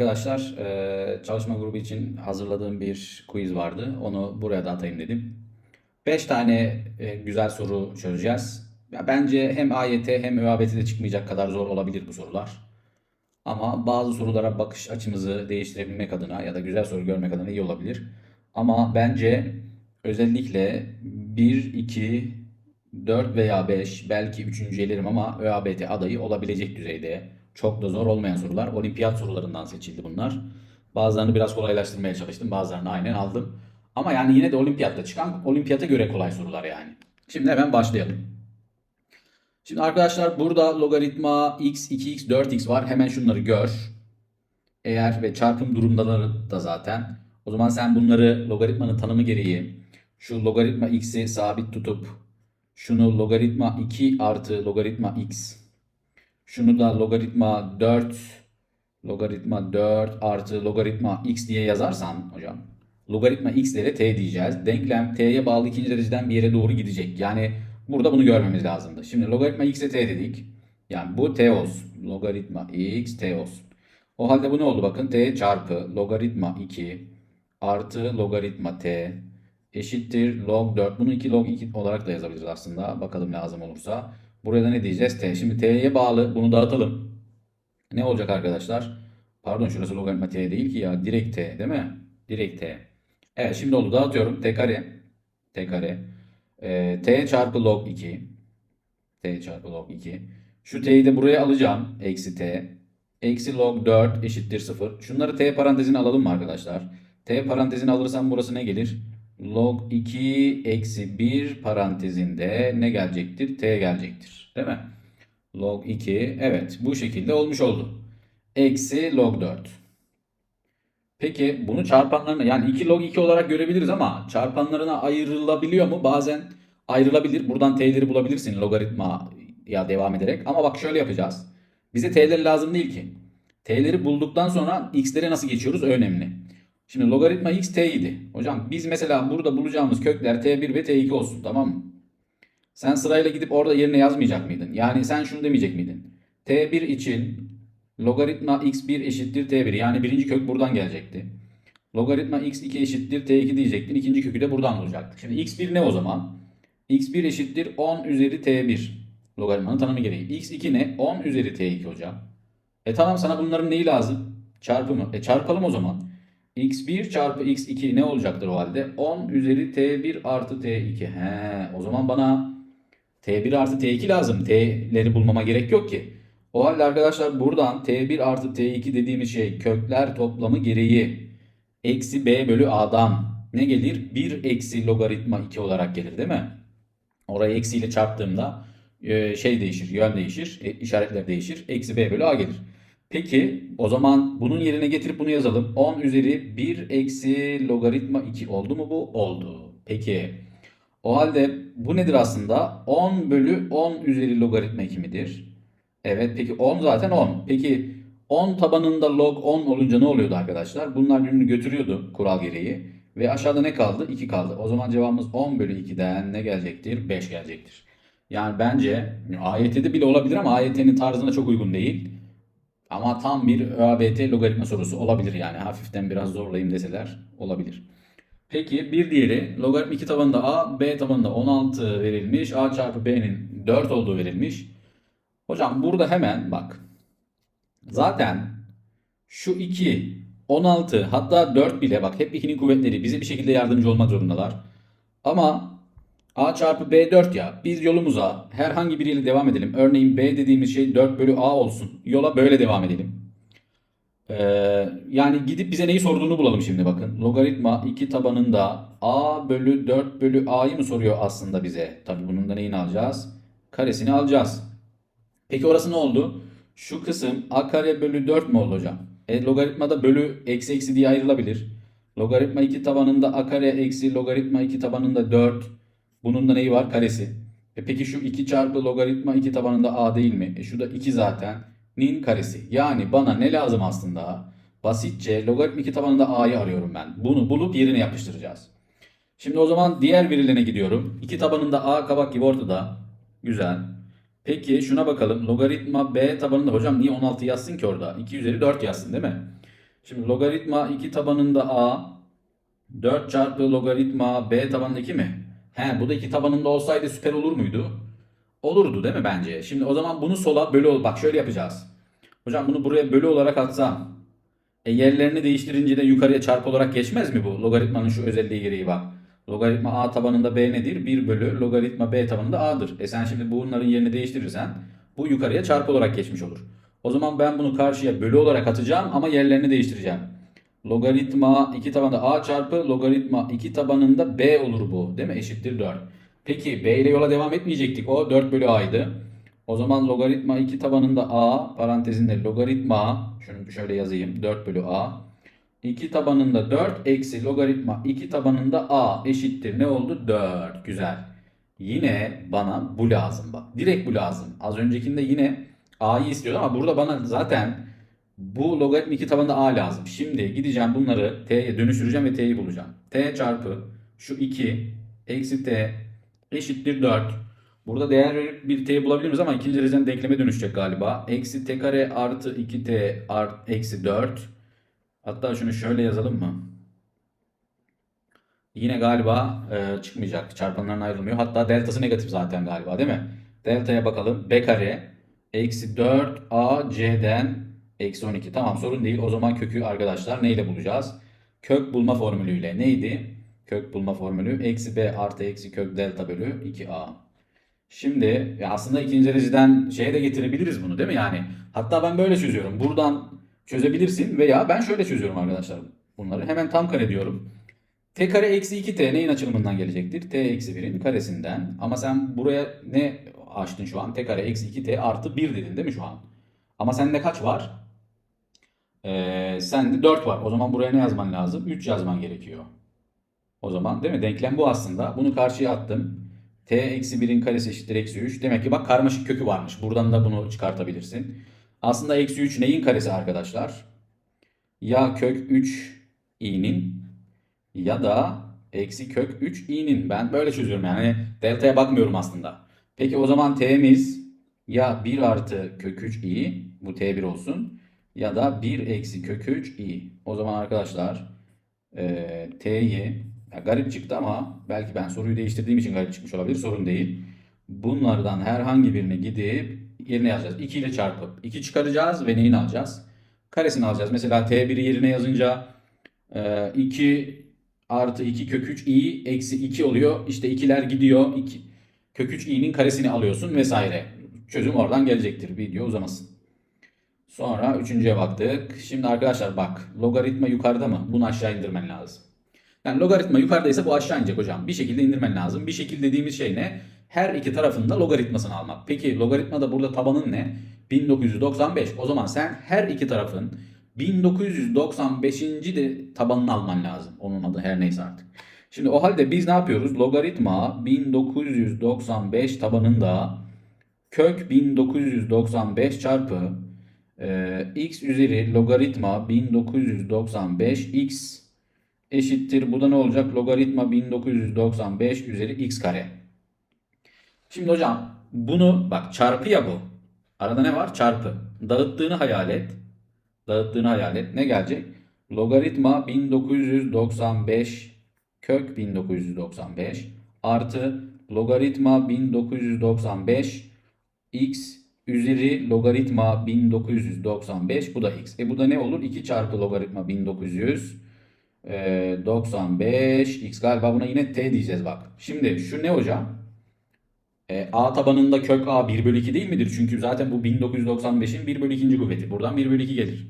arkadaşlar e, çalışma grubu için hazırladığım bir quiz vardı. Onu buraya da atayım dedim. 5 tane e, güzel soru çözeceğiz. Bence hem AYT hem ÖABT'de çıkmayacak kadar zor olabilir bu sorular. Ama bazı sorulara bakış açımızı değiştirebilmek adına ya da güzel soru görmek adına iyi olabilir. Ama bence özellikle 1, 2, 4 veya 5 belki 3. elerim ama ÖABT adayı olabilecek düzeyde. Çok da zor olmayan sorular. Olimpiyat sorularından seçildi bunlar. Bazılarını biraz kolaylaştırmaya çalıştım. Bazılarını aynen aldım. Ama yani yine de olimpiyatta çıkan olimpiyata göre kolay sorular yani. Şimdi hemen başlayalım. Şimdi arkadaşlar burada logaritma x, 2x, 4x var. Hemen şunları gör. Eğer ve çarpım durumları da zaten. O zaman sen bunları logaritmanın tanımı gereği şu logaritma x'i sabit tutup şunu logaritma 2 artı logaritma x şunu da logaritma 4 logaritma 4 artı logaritma x diye yazarsan hocam logaritma x'lere t diyeceğiz. Denklem t'ye bağlı ikinci dereceden bir yere doğru gidecek. Yani burada bunu görmemiz lazımdı. Şimdi logaritma x'e t dedik. Yani bu t olsun. Logaritma x t olsun. O halde bu ne oldu bakın t çarpı logaritma 2 artı logaritma t eşittir log 4. Bunu 2 log 2 olarak da yazabiliriz aslında. Bakalım lazım olursa. Buraya da ne diyeceğiz? T. Şimdi t'ye bağlı bunu dağıtalım. Ne olacak arkadaşlar? Pardon şurası logaritma t değil ki ya. Direkt t değil mi? Direkt t. Evet şimdi oldu. Dağıtıyorum. t kare. t kare. Ee, t çarpı log 2. t çarpı log 2. Şu t'yi de buraya alacağım. Eksi t. Eksi log 4 eşittir 0. Şunları t parantezine alalım mı arkadaşlar? t parantezine alırsam burası ne gelir? Log 2 eksi 1 parantezinde ne gelecektir? T gelecektir. Değil mi? Log 2 evet bu şekilde olmuş oldu. Eksi log 4. Peki bunu çarpanlarına yani 2 log 2 olarak görebiliriz ama çarpanlarına ayrılabiliyor mu? Bazen ayrılabilir. Buradan t'leri bulabilirsin logaritma ya devam ederek. Ama bak şöyle yapacağız. Bize t'ler lazım değil ki. T'leri bulduktan sonra x'lere nasıl geçiyoruz? Önemli. Şimdi logaritma x t idi. Hocam biz mesela burada bulacağımız kökler t1 ve t2 olsun tamam mı? Sen sırayla gidip orada yerine yazmayacak mıydın? Yani sen şunu demeyecek miydin? t1 için logaritma x1 eşittir t1. Yani birinci kök buradan gelecekti. Logaritma x2 eşittir t2 diyecektin. İkinci kökü de buradan bulacaktı. Şimdi x1 ne o zaman? x1 eşittir 10 üzeri t1. Logaritmanın tanımı gereği. x2 ne? 10 üzeri t2 hocam. E tamam sana bunların neyi lazım? Çarpımı. E çarpalım o zaman. X1 çarpı x2 ne olacaktır o halde? 10 üzeri t1 artı t2. He, o zaman bana t1 artı t2 lazım. t'leri bulmama gerek yok ki. O halde arkadaşlar buradan t1 artı t2 dediğimiz şey kökler toplamı gereği eksi b bölü a'dan ne gelir? 1 eksi logaritma 2 olarak gelir değil mi? Orayı eksiyle çarptığımda e, şey değişir, yön değişir, e, işaretler değişir. Eksi b bölü a gelir. Peki o zaman bunun yerine getirip bunu yazalım. 10 üzeri 1 eksi logaritma 2 oldu mu bu? Oldu. Peki o halde bu nedir aslında? 10 bölü 10 üzeri logaritma 2 midir? Evet peki 10 zaten 10. Peki 10 tabanında log 10 olunca ne oluyordu arkadaşlar? Bunlar birbirini götürüyordu kural gereği. Ve aşağıda ne kaldı? 2 kaldı. O zaman cevabımız 10 bölü 2'den ne gelecektir? 5 gelecektir. Yani bence AYT'de bile olabilir ama AYT'nin tarzına çok uygun değil. Ama tam bir ÖABT logaritma sorusu olabilir yani. Hafiften biraz zorlayayım deseler olabilir. Peki bir diğeri logaritma 2 tabanında A, B tabanında 16 verilmiş. A çarpı B'nin 4 olduğu verilmiş. Hocam burada hemen bak. Zaten şu 2, 16 hatta 4 bile bak hep 2'nin kuvvetleri bize bir şekilde yardımcı olmak zorundalar. Ama A çarpı B 4 ya. Biz yolumuza herhangi biriyle devam edelim. Örneğin B dediğimiz şey 4 bölü A olsun. Yola böyle devam edelim. Ee, yani gidip bize neyi sorduğunu bulalım şimdi bakın. Logaritma 2 tabanında A bölü 4 bölü A'yı mı soruyor aslında bize? Tabii bunun da neyini alacağız? Karesini alacağız. Peki orası ne oldu? Şu kısım A kare bölü 4 mü oldu hocam? E, logaritmada bölü eksi eksi diye ayrılabilir. Logaritma 2 tabanında A kare eksi logaritma 2 tabanında 4. Bunun da neyi var? Karesi. E peki şu 2 çarpı logaritma 2 tabanında a değil mi? E şu da 2 zaten. Nin karesi. Yani bana ne lazım aslında? Basitçe logaritma 2 tabanında a'yı arıyorum ben. Bunu bulup yerine yapıştıracağız. Şimdi o zaman diğer verilerine gidiyorum. 2 tabanında a kabak gibi ortada. Güzel. Peki şuna bakalım. Logaritma b tabanında hocam niye 16 yazsın ki orada? 2 üzeri 4 yazsın değil mi? Şimdi logaritma 2 tabanında a 4 çarpı logaritma b tabanında 2 mi? He bu da 2 tabanında olsaydı süper olur muydu? Olurdu değil mi bence? Şimdi o zaman bunu sola bölü ol. Bak şöyle yapacağız. Hocam bunu buraya bölü olarak atsam. E yerlerini değiştirince de yukarıya çarpı olarak geçmez mi bu? Logaritmanın şu özelliği gereği bak. Logaritma a tabanında b nedir? 1 bölü logaritma b tabanında a'dır. E sen şimdi bunların yerini değiştirirsen bu yukarıya çarpı olarak geçmiş olur. O zaman ben bunu karşıya bölü olarak atacağım ama yerlerini değiştireceğim. Logaritma 2 tabanında a çarpı logaritma 2 tabanında b olur bu. Değil mi? Eşittir 4. Peki b ile yola devam etmeyecektik. O 4 bölü a'ydı. O zaman logaritma 2 tabanında a parantezinde logaritma şunu şöyle yazayım 4 bölü a 2 tabanında 4 eksi logaritma 2 tabanında a eşittir ne oldu 4 güzel. Yine bana bu lazım bak direkt bu lazım. Az öncekinde yine a'yı istiyordu ama burada bana zaten bu logaritma 2 tabanında a lazım. Şimdi gideceğim bunları t'ye dönüştüreceğim ve t'yi bulacağım. t çarpı şu 2 eksi t eşittir 4. Burada değer verip bir t'yi bulabiliriz ama ikinci dereceden denkleme dönüşecek galiba. Eksi t kare artı 2t art, eksi 4. Hatta şunu şöyle yazalım mı? Yine galiba e, çıkmayacak. Çarpanların ayrılmıyor. Hatta deltası negatif zaten galiba değil mi? Delta'ya bakalım. b kare eksi 4 a c'den eksi 12. Tamam sorun değil. O zaman kökü arkadaşlar neyle bulacağız? Kök bulma formülüyle. Neydi? Kök bulma formülü. Eksi b artı eksi kök delta bölü 2a. Şimdi aslında ikinci dereceden şeye de getirebiliriz bunu değil mi? Yani hatta ben böyle çözüyorum. Buradan çözebilirsin veya ben şöyle çözüyorum arkadaşlar. Bunları hemen tam kare diyorum. T kare eksi 2t neyin açılımından gelecektir? T eksi 1'in karesinden. Ama sen buraya ne açtın şu an? T kare eksi 2t artı 1 dedin değil mi şu an? Ama sende kaç var? Ee, sende 4 var. O zaman buraya ne yazman lazım? 3 yazman gerekiyor. O zaman değil mi? Denklem bu aslında. Bunu karşıya attım. T eksi 1'in karesi eşittir eksi 3. Demek ki bak karmaşık kökü varmış. Buradan da bunu çıkartabilirsin. Aslında eksi 3 neyin karesi arkadaşlar? Ya kök 3 i'nin ya da eksi kök 3 i'nin. Ben böyle çözüyorum yani. Delta'ya bakmıyorum aslında. Peki o zaman t'miz ya 1 artı kök 3 i bu t1 olsun ya da 1 eksi kök 3 i. O zaman arkadaşlar e, t'yi garip çıktı ama belki ben soruyu değiştirdiğim için garip çıkmış olabilir. Sorun değil. Bunlardan herhangi birine gidip yerine yazacağız. 2 ile çarpıp 2 çıkaracağız ve neyini alacağız? Karesini alacağız. Mesela t1'i yerine yazınca e, 2 artı 2 kök 3 i eksi 2 oluyor. İşte 2'ler gidiyor. 2, kök 3 i'nin karesini alıyorsun vesaire. Çözüm oradan gelecektir. Video uzamasın. Sonra üçüncüye baktık. Şimdi arkadaşlar bak logaritma yukarıda mı? Bunu aşağı indirmen lazım. Yani logaritma yukarıdaysa bu aşağı inecek hocam. Bir şekilde indirmen lazım. Bir şekilde dediğimiz şey ne? Her iki tarafında logaritmasını almak. Peki logaritma da burada tabanın ne? 1995. O zaman sen her iki tarafın 1995. de tabanını alman lazım. Onun adı her neyse artık. Şimdi o halde biz ne yapıyoruz? Logaritma 1995 tabanında kök 1995 çarpı e, x üzeri logaritma 1995 x eşittir. Bu da ne olacak? Logaritma 1995 üzeri x kare. Şimdi hocam bunu bak çarpı ya bu. Arada ne var? Çarpı. Dağıttığını hayal et. Dağıttığını hayal et. Ne gelecek? Logaritma 1995 kök 1995 artı logaritma 1995 x üzeri logaritma 1995 bu da x. E bu da ne olur? 2 çarpı logaritma 1995 x galiba buna yine t diyeceğiz bak. Şimdi şu ne hocam? E, a tabanında kök a 1 bölü 2 değil midir? Çünkü zaten bu 1995'in 1 bölü 2. kuvveti. Buradan 1 bölü 2 gelir.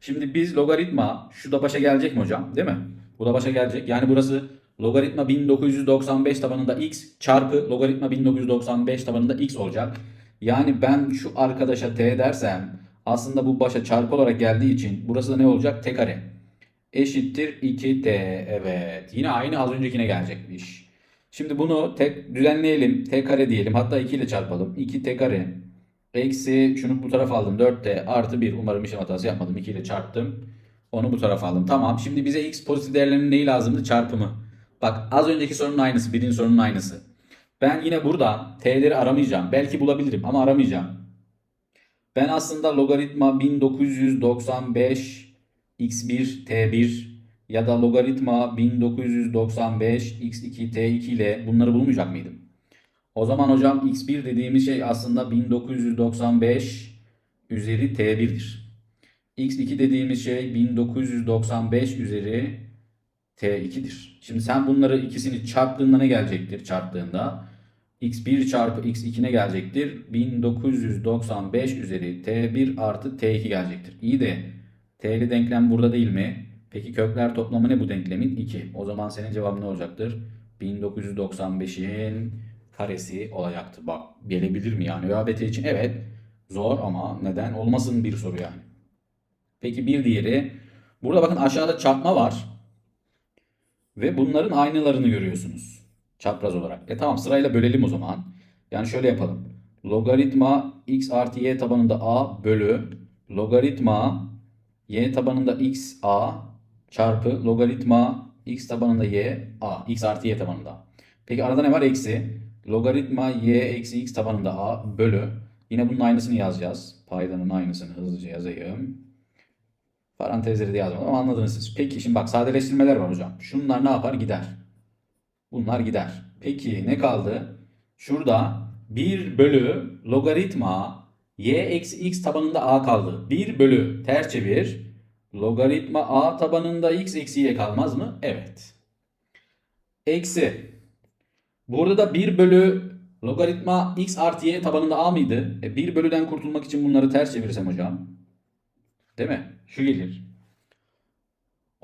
Şimdi biz logaritma şu da başa gelecek mi hocam? Değil mi? Bu da başa gelecek. Yani burası logaritma 1995 tabanında x çarpı logaritma 1995 tabanında x olacak. Yani ben şu arkadaşa t dersem aslında bu başa çarpı olarak geldiği için burası da ne olacak? t kare. Eşittir 2t. Evet. Yine aynı az öncekine gelecekmiş. Şimdi bunu tek düzenleyelim. t kare diyelim. Hatta 2 ile çarpalım. 2t kare. Eksi şunu bu tarafa aldım. 4t artı 1. Umarım işlem hatası yapmadım. 2 ile çarptım. Onu bu tarafa aldım. Tamam. Şimdi bize x pozitif değerlerinin neyi lazımdı? Çarpımı. Bak az önceki sorunun aynısı. Birinci sorunun aynısı. Ben yine burada t'leri aramayacağım. Belki bulabilirim ama aramayacağım. Ben aslında logaritma 1995 x1 t1 ya da logaritma 1995 x2 t2 ile bunları bulmayacak mıydım? O zaman hocam x1 dediğimiz şey aslında 1995 üzeri t1'dir. x2 dediğimiz şey 1995 üzeri t2'dir. Şimdi sen bunları ikisini çarptığında ne gelecektir? Çarptığında x1 çarpı x2 ne gelecektir? 1995 üzeri t1 artı t2 gelecektir. İyi de t'li denklem burada değil mi? Peki kökler toplamı ne bu denklemin? 2. O zaman senin cevabın ne olacaktır? 1995'in karesi olacaktır. Bak gelebilir mi yani? ÖABT için evet zor ama neden olmasın bir soru yani. Peki bir diğeri. Burada bakın aşağıda çarpma var. Ve bunların aynalarını görüyorsunuz. Çapraz olarak. E tamam sırayla bölelim o zaman. Yani şöyle yapalım. Logaritma x artı y tabanında a bölü logaritma y tabanında x a çarpı logaritma x tabanında y a. x artı y tabanında. Peki arada ne var? Eksi. Logaritma y eksi x tabanında a bölü. Yine bunun aynısını yazacağız. Paydanın aynısını hızlıca yazayım. Parantezleri de yazmadım ama anladınız siz. Peki şimdi bak sadeleştirmeler var hocam. Şunlar ne yapar? Gider. Bunlar gider. Peki ne kaldı? Şurada 1 bölü logaritma y eksi x tabanında a kaldı. 1 bölü ters çevir. Logaritma a tabanında x eksi y kalmaz mı? Evet. Eksi. Burada da 1 bölü logaritma x artı y tabanında a mıydı? E 1 bölüden kurtulmak için bunları ters çevirsem hocam. Değil mi? Şu gelir.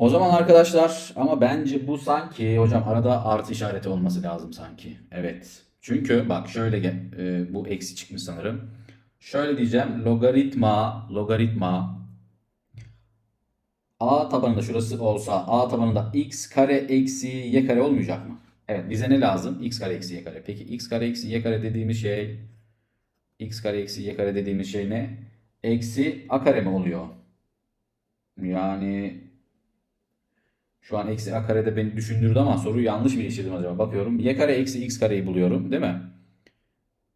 O zaman arkadaşlar ama bence bu sanki hocam arada artı işareti olması lazım sanki. Evet. Çünkü bak şöyle e, bu eksi çıkmış sanırım. Şöyle diyeceğim logaritma logaritma a tabanında şurası olsa a tabanında x kare eksi y kare olmayacak mı? Evet bize ne lazım? x kare eksi y kare. Peki x kare eksi y kare dediğimiz şey x kare eksi y kare dediğimiz şey ne? Eksi a kare mi oluyor? Yani şu an eksi a karede beni düşündürdü ama soruyu yanlış mı işledim acaba? Bakıyorum. Y kare eksi x kareyi buluyorum değil mi?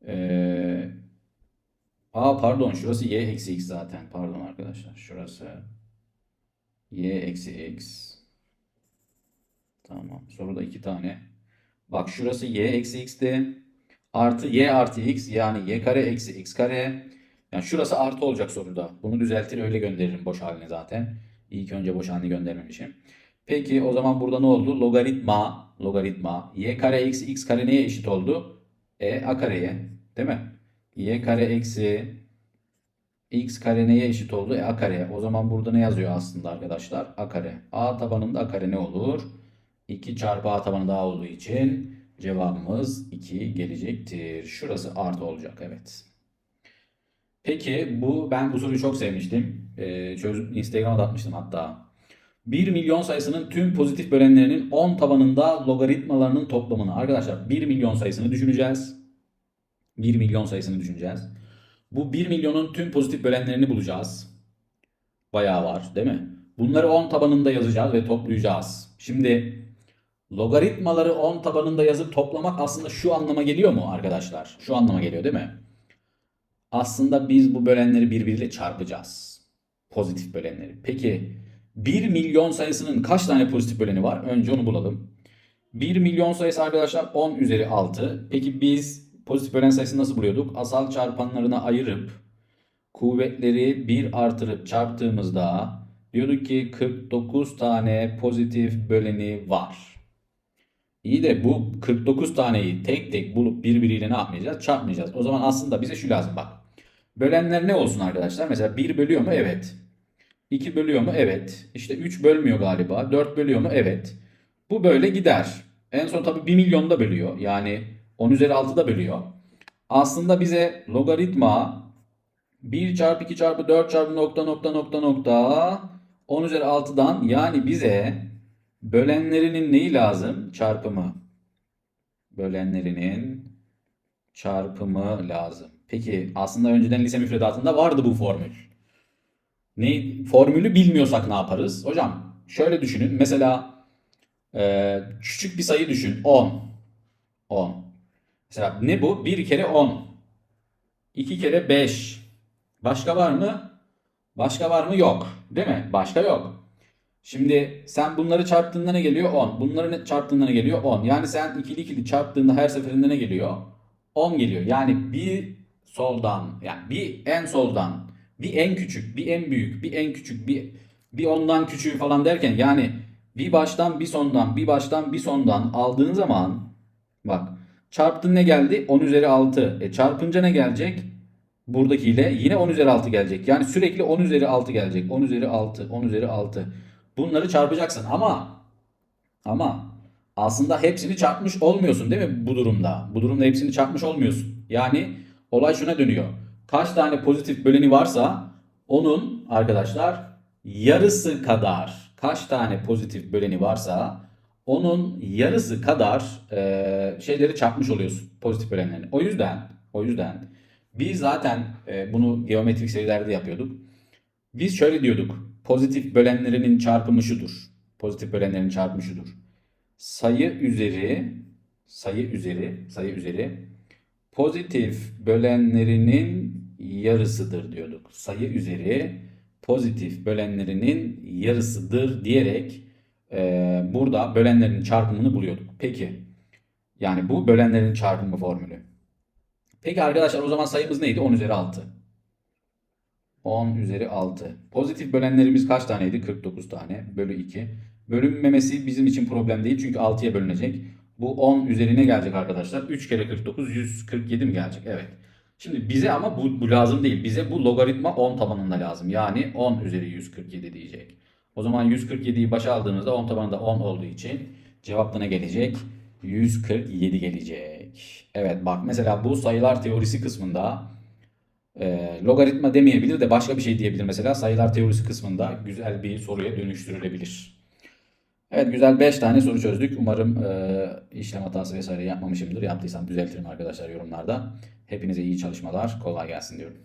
Ee, a pardon şurası y eksi x zaten. Pardon arkadaşlar. Şurası y eksi x. Tamam. Soruda iki tane. Bak şurası y eksi x'ti. Artı y artı x yani y kare eksi x kare. Yani şurası artı olacak soruda. Bunu düzeltir öyle gönderirim boş haline zaten. İlk önce boş halini göndermemişim. Peki o zaman burada ne oldu? Logaritma, logaritma. y kare eksi x kare neye eşit oldu? E a kareye. Değil mi? y kare eksi x kare neye eşit oldu? E a kare. O zaman burada ne yazıyor aslında arkadaşlar? a kare. a tabanında a kare ne olur? 2 çarpı a tabanı daha olduğu için cevabımız 2 gelecektir. Şurası artı olacak. Evet. Peki bu ben bu soruyu çok sevmiştim. Ee, çözüp Instagram'a atmıştım hatta. 1 milyon sayısının tüm pozitif bölenlerinin 10 tabanında logaritmalarının toplamını. Arkadaşlar 1 milyon sayısını düşüneceğiz. 1 milyon sayısını düşüneceğiz. Bu 1 milyonun tüm pozitif bölenlerini bulacağız. Bayağı var değil mi? Bunları 10 tabanında yazacağız ve toplayacağız. Şimdi logaritmaları 10 tabanında yazıp toplamak aslında şu anlama geliyor mu arkadaşlar? Şu anlama geliyor değil mi? Aslında biz bu bölenleri birbiriyle çarpacağız. Pozitif bölenleri. Peki 1 milyon sayısının kaç tane pozitif böleni var? Önce onu bulalım. 1 milyon sayısı arkadaşlar 10 üzeri 6. Peki biz pozitif bölen sayısını nasıl buluyorduk? Asal çarpanlarına ayırıp kuvvetleri 1 artırıp çarptığımızda diyorduk ki 49 tane pozitif böleni var. İyi de bu 49 taneyi tek tek bulup birbiriyle ne yapmayacağız? Çarpmayacağız. O zaman aslında bize şu lazım bak. Bölenler ne olsun arkadaşlar? Mesela 1 bölüyor mu? Evet. 2 bölüyor mu? Evet. İşte 3 bölmüyor galiba. 4 bölüyor mu? Evet. Bu böyle gider. En son tabii 1 milyon da bölüyor. Yani 10 üzeri 6 da bölüyor. Aslında bize logaritma 1 çarpı 2 çarpı 4 çarpı nokta nokta nokta nokta 10 üzeri 6'dan yani bize bölenlerinin neyi lazım? Çarpımı. Bölenlerinin çarpımı lazım. Peki aslında önceden lise müfredatında vardı bu formül. Ne formülü bilmiyorsak ne yaparız? Hocam şöyle düşünün. Mesela e, küçük bir sayı düşün. 10. 10. Mesela ne bu? 1 kere 10. 2 kere 5. Başka var mı? Başka var mı? Yok. Değil mi? Başka yok. Şimdi sen bunları çarptığında ne geliyor? 10. Bunları ne- çarptığında ne geliyor? 10. Yani sen ikili ikili çarptığında her seferinde ne geliyor? 10 geliyor. Yani bir soldan yani bir en soldan bir en küçük bir en büyük bir en küçük bir bir ondan küçüğü falan derken yani bir baştan bir sondan bir baştan bir sondan aldığın zaman bak çarptın ne geldi? 10 üzeri 6. E çarpınca ne gelecek? Buradakiyle yine 10 üzeri 6 gelecek. Yani sürekli 10 üzeri 6 gelecek. 10 üzeri 6, 10 üzeri 6. Bunları çarpacaksın ama ama aslında hepsini çarpmış olmuyorsun değil mi bu durumda? Bu durumda hepsini çarpmış olmuyorsun. Yani olay şuna dönüyor. Kaç tane pozitif böleni varsa onun arkadaşlar yarısı kadar kaç tane pozitif böleni varsa onun yarısı kadar e, şeyleri çarpmış oluyorsun pozitif bölenlerini. O yüzden o yüzden biz zaten e, bunu geometrik serilerde yapıyorduk. Biz şöyle diyorduk. Pozitif bölenlerinin çarpımı şudur. Pozitif bölenlerin çarpımı şudur. Sayı üzeri sayı üzeri sayı üzeri pozitif bölenlerinin yarısıdır diyorduk. Sayı üzeri pozitif bölenlerinin yarısıdır diyerek e, burada bölenlerin çarpımını buluyorduk. Peki yani bu bölenlerin çarpımı formülü. Peki arkadaşlar o zaman sayımız neydi? 10 üzeri 6. 10 üzeri 6. Pozitif bölenlerimiz kaç taneydi? 49 tane. Bölü 2. Bölünmemesi bizim için problem değil. Çünkü 6'ya bölünecek. Bu 10 üzerine gelecek arkadaşlar. 3 kere 49 147 mi gelecek? Evet. Şimdi bize ama bu, bu lazım değil. Bize bu logaritma 10 tabanında lazım. Yani 10 üzeri 147 diyecek. O zaman 147'yi başa aldığımızda 10 tabanında 10 olduğu için cevap gelecek? 147 gelecek. Evet bak mesela bu sayılar teorisi kısmında e, logaritma demeyebilir de başka bir şey diyebilir mesela. Sayılar teorisi kısmında güzel bir soruya dönüştürülebilir. Evet güzel 5 tane soru çözdük. Umarım e, işlem hatası vesaire yapmamışımdır. Yaptıysam düzeltirim arkadaşlar yorumlarda. Hepinize iyi çalışmalar. Kolay gelsin diyorum.